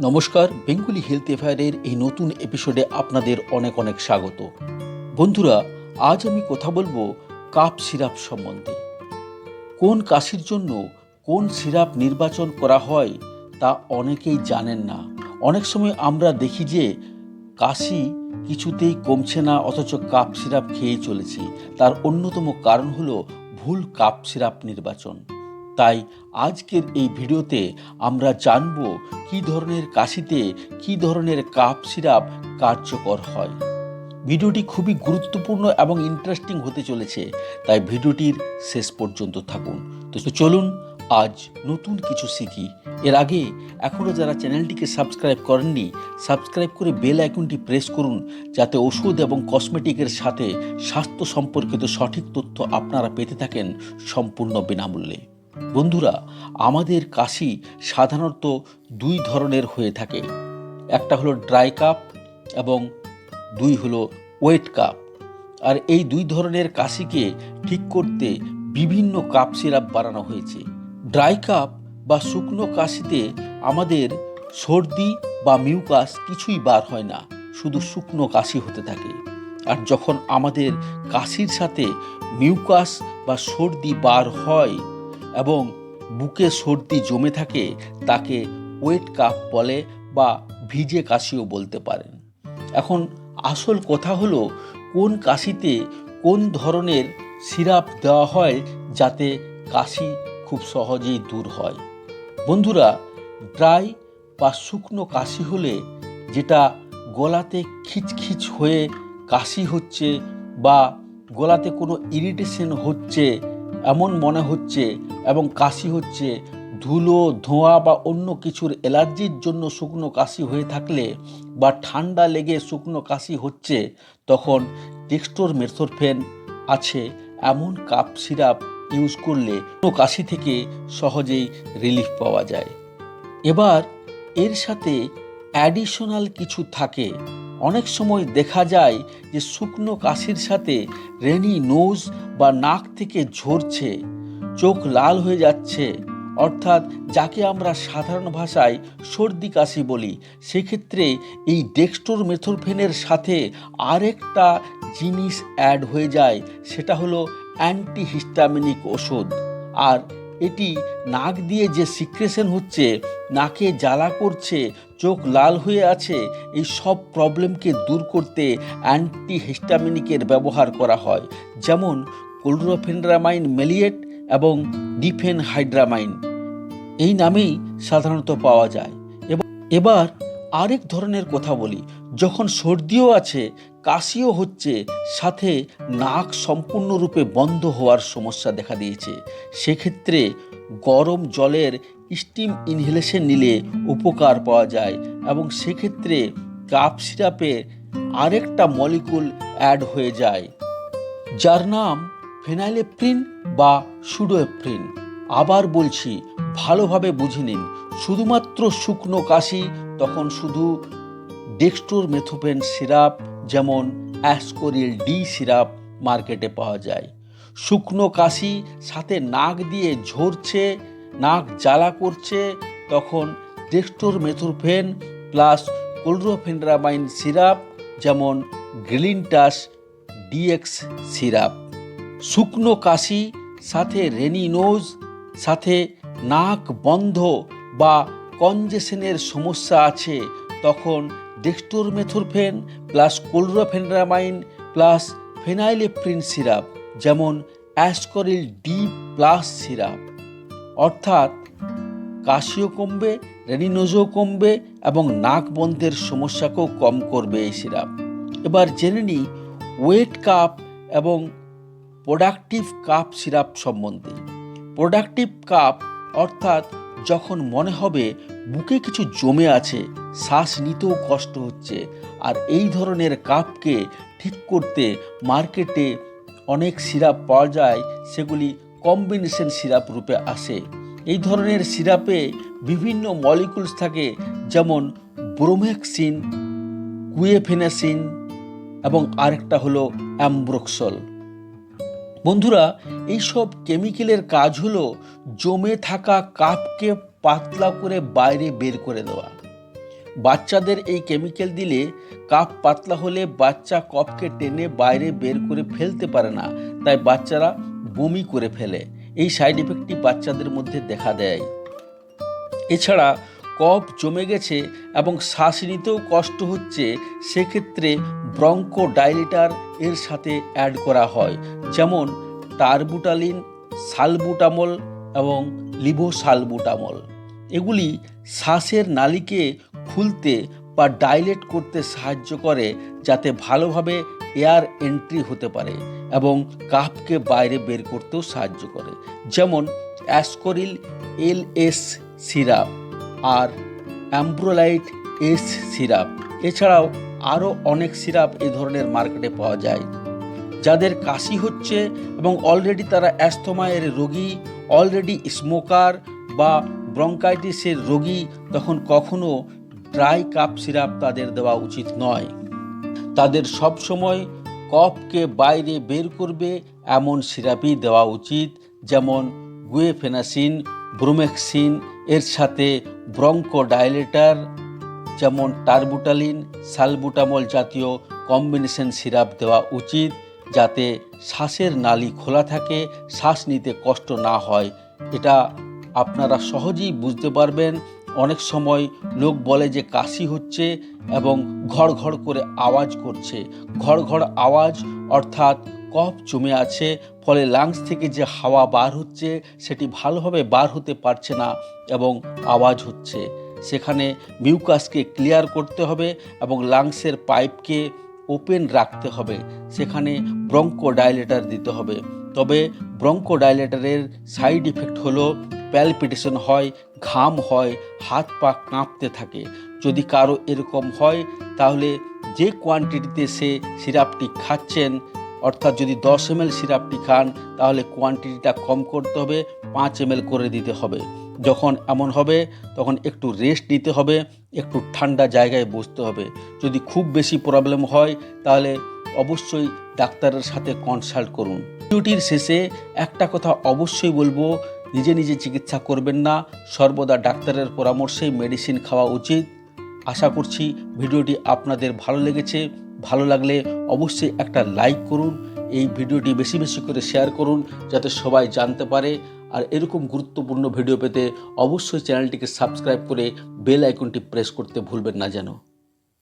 নমস্কার, Bengali health এফায়ারের এই নতুন এপিসোডে আপনাদের অনেক অনেক স্বাগত। বন্ধুরা, আজ আমি কথা বলব কাপ সিরাপ সম্বন্ধে। কোন কাশির জন্য কোন সিরাপ নির্বাচন করা হয় তা অনেকেই জানেন না। অনেক সময় আমরা দেখি যে কাশি কিছুতেই কমছে না, অথচ কাপ সিরাপ খেয়ে চলেছি। তার অন্যতম কারণ হলো ভুল কাপ সিরাপ নির্বাচন। তাই আজকের এই ভিডিওতে আমরা জানব কী ধরনের কাশিতে, কী ধরনের কাপ সিরাপ কার্যকর হয়। ভিডিওটি খুবই গুরুত্বপূর্ণ এবং ইন্টারেস্টিং হতে চলেছে, তাই ভিডিওটির শেষ পর্যন্ত থাকুন। তো চলুন আজ নতুন কিছু শিখি। এর আগে এখনও যারা চ্যানেলটিকে সাবস্ক্রাইব করেননি সাবস্ক্রাইব করে বেল আইকনটি প্রেস করুন, যাতে ওষুধ এবং কসমেটিকের সাথে স্বাস্থ্য সম্পর্কিত সঠিক তথ্য আপনারা পেতে থাকেন সম্পূর্ণ বিনামূল্যে। বন্ধুরা, আমাদের কাশি সাধারণত দুই ধরনের হয়ে থাকে। একটা হলো ড্রাই কাপ এবং দুই হলো ওয়েট কাপ। আর এই দুই ধরনের কাশিকে ঠিক করতে বিভিন্ন কাপ সিরাপ বানানো হয়েছে। ড্রাই কাপ বা শুকনো কাশিতে আমাদের সর্দি বা মিউকাস কিছুই বার হয় না, শুধু শুকনো কাশি হতে থাকে। আর যখন আমাদের কাশির সাথে মিউকাস বা সর্দি বার হয় এবং বুকে সর্দি জমে থাকে তাকে ওয়েট কাপ বলে বা ভিজে কাশিও বলতে পারেন। এখন আসল কথা হলো কোন কাশিতে কোন ধরনের সিরাপ দেওয়া হয় যাতে কাশি খুব সহজেই দূর হয়। বন্ধুরা, ড্রাই বা শুকনো কাশি হলে যেটা গলাতে খিচখিচ হয়ে কাশি হচ্ছে বা গলাতে কোনো ইরিটেশন হচ্ছে এমন মনে হচ্ছে এবং কাশি হচ্ছে। ধুলো, ধোঁয়া বা অন্য কিছুর অ্যালার্জির জন্য শুকনো কাশি হয়ে থাকলে বা ঠান্ডা লেগে শুকনো কাশি হচ্ছে, তখন টেক্সটোর মেথরফেন আছে। এমন কাপ সিরাপ ইউজ করলে কোনো কাশি থেকে সহজেই রিলিফ পাওয়া যায়। এবার এর সাথে অ্যাডিশনাল কিছু থাকে। অনেক সময় দেখা যায় যে শুকনো কাশির সাথে রেনি নোজ বা নাক থেকে ঝরছে, চোখ লাল হয়ে যাচ্ছে। অর্থাৎ যাকে আমরা সাধারণ ভাষায় সর্দি কাশি বলি, সেক্ষেত্রে এই ডেক্সটোর মেথরফেনের সাথে আরেকটা জিনিস অ্যাড হয়ে যায়, সেটা হলো অ্যান্টিহিস্টামিনিক ওষুধ। আর এটি নাক দিয়ে যে সিক্রেশন হচ্ছে, নাকে জ্বালা করছে, চোখ লাল হয়ে আছে, এই সব প্রবলেমকে দূর করতে অ্যান্টিহিস্টামিনিকের ব্যবহার করা হয়, যেমন কোলরোফেন্ড্রামাইন মেলিয়েট এবং ডিফেন হাইড্রামাইন এই নামেই সাধারণত পাওয়া যায়। এবার আরেক ধরনের কথা বলি, যখন সর্দিও আছে কাশিও হচ্ছে সাথে নাক সম্পূর্ণরূপে বন্ধ হওয়ার সমস্যা দেখা দিয়েছে। সেক্ষেত্রে গরম জলের স্টিম ইনহেলেশন নিলে উপকার পাওয়া যায় এবং সেক্ষেত্রে কাপ সিরাপে আরেকটা মলিকুল অ্যাড হয়ে যায়, যার নাম ফেনাইলেপ্রিন বা সুডোএপ্রিন। আবার বলছি, ভালোভাবে বুঝে নিন, শুধুমাত্র শুকনো কাশি, তখন শুধু ডেক্সটোর মেথোপেন সিরাপ যেমন অ্যাসকোরিল ডি সিরাপ মার্কেটে পাওয়া যায়। শুকনো কাশি সাথে নাক দিয়ে ঝরছে, নাক জ্বালা করছে, তখন ডেক্সটোর মেথোফেন প্লাস কোলরোফেন্ড্রামাইন সিরাপ যেমন গ্রিলিনটাস ডিএক্স সিরাপ। শুকনো কাশি সাথে রেনিনোজ, সাথে নাক বন্ধ বা কনজেশনের সমস্যা আছে, তখন dextromethorphan plus chlorpheniramine plus phenylephrine syrup যেমন অ্যাসকরিল ডি প্লাস সিরাপ অর্থাৎ কাশিও কমবে, রেনিনোজও কমবে এবং নাক বন্ধের সমস্যাকেও কম করবে এই সিরাপ এবার জেনে নিই ওয়েট কাপ এবং প্রোডাক্টিভ কাপ সিরাপ সম্বন্ধে। প্রোডাক্টিভ কাপ অর্থাৎ যখন মনে হবে বুকে কিছু জমে আছে শ্বাস নিতেও কষ্ট হচ্ছে। আর এই ধরনের কাপকে ঠিক করতে মার্কেটে অনেক সিরাপ পাওয়া যায়, সেগুলি কম্বিনেশন সিরাপ রূপে আসে। এই ধরনের সিরাপে বিভিন্ন মলিকুলস থাকে, যেমন ব্রোমেক্সিন, কুয়েফেনাসিন এবং আরেকটা হলো অ্যাম্ব্রোক্সল। বন্ধুরা, এইসব কেমিক্যালের কাজ হলো জমে থাকা কাপকে পাতলা করে বাইরে বের করে দেওয়া। বাচ্চাদের এই কেমিক্যাল দিলে কাপ পাতলা হলে বাচ্চা কপকে টেনে বাইরে বের করে ফেলতে পারে না, তাই বাচ্চারা বমি করে ফেলে। এই সাইড ইফেক্টটি বাচ্চাদের মধ্যে দেখা দেয়। এছাড়া কফ জমে গেছে এবং শ্বাস নিতেও কষ্ট হচ্ছে, সেক্ষেত্রে ব্রঙ্কো ডাইলিটার এর সাথে অ্যাড করা হয়, যেমন টারবুটালিন, সালবুটামল এবং লিভোসালবুটামল এগুলি শ্বাসের নালীকে খুলতে বা ডাইলেট করতে সাহায্য করে যাতে ভালোভাবে এয়ার এন্ট্রি হতে পারে এবং কাপকে বাইরে বের করতেও সাহায্য করে। যেমন অ্যাসকোরিল এল এস সিরাপ আর অ্যাম্ব্রোলাইট এস সিরাপ এছাড়াও আরও অনেক সিরাপ এ ধরনের মার্কেটে পাওয়া যায়। যাদের কাশি হচ্ছে এবং অলরেডি তারা অ্যাস্থমায়ের রোগী অলরেডি স্মোকার বা ব্রঙ্কাইটিসের রোগী তখন কখনো ড্রাই কাপ সিরাপ তাদের দেওয়া উচিত নয়। তাদের সবসময় কফকে বাইরে বের করবে এমন সিরাপই দেওয়া উচিত, যেমন গুয়েফেনাসিন, ব্রোমেক্সিন, এর সাথে ব্রঙ্কো ডাইলেটার যেমন টারবুটালিন, সালবুটামল জাতীয় কম্বিনেশন সিরাপ দেওয়া উচিত, যাতে শ্বাসের নালি খোলা থাকে, শ্বাস নিতে কষ্ট না হয়। এটা আপনারা সহজেই বুঝতে পারবেন। অনেক সময় লোক বলে যে কাশি হচ্ছে এবং ঘড় ঘড় করে আওয়াজ করছে। ঘড় ঘড় আওয়াজ অর্থাৎ কফ জমে আছে, ফলে লাংস থেকে যে হাওয়া বার হচ্ছে, সেটি ভালোভাবে বার হতে পারছে না এবং আওয়াজ হচ্ছে। সেখানে মিউকাসকে ক্লিয়ার করতে হবে এবং লাংসের পাইপকে ওপেন রাখতে হবে। সেখানে ব্রঙ্কো ডাইলেটার দিতে হবে। তবে ব্রঙ্কো ডাইলেটারের সাইড ইফেক্ট হলো প্যালপিটেশন হয়, ঘাম হয়, হাত পা কাঁপতে থাকে। যদি কারও এরকম হয়, তাহলে যে কোয়ান্টিটিতে সে সিরাপটি খাচ্ছেন, অর্থাৎ যদি দশ এম সিরাপটি খান, তাহলে কোয়ান্টিটিটা কম করতে হবে, পাঁচ এম করে দিতে হবে। যখন এমন হবে, তখন একটু রেস্ট নিতে হবে, একটু ঠান্ডা জায়গায় বসতে হবে। যদি খুব বেশি প্রবলেম হয়, তাহলে অবশ্যই ডাক্তারের সাথে কনসাল্ট করুন। ভিডিওটির শেষে একটা কথা অবশ্যই বলব নিজে নিজে চিকিৎসা করবেন না। সর্বদা ডাক্তারের পরামর্শেই মেডিসিন খাওয়া উচিত। আশা করছি ভিডিওটি আপনাদের ভালো লেগেছে। ভালো লাগলে অবশ্যই একটা লাইক করুন। এই ভিডিওটি বেশি বেশি করে শেয়ার করুন যাতে সবাই জানতে পারে। আর এরকম গুরুত্বপূর্ণ ভিডিও পেতে অবশ্যই চ্যানেলটিকে সাবস্ক্রাইব করে বেল আইকনটি প্রেস করতে ভুলবেন না যেন।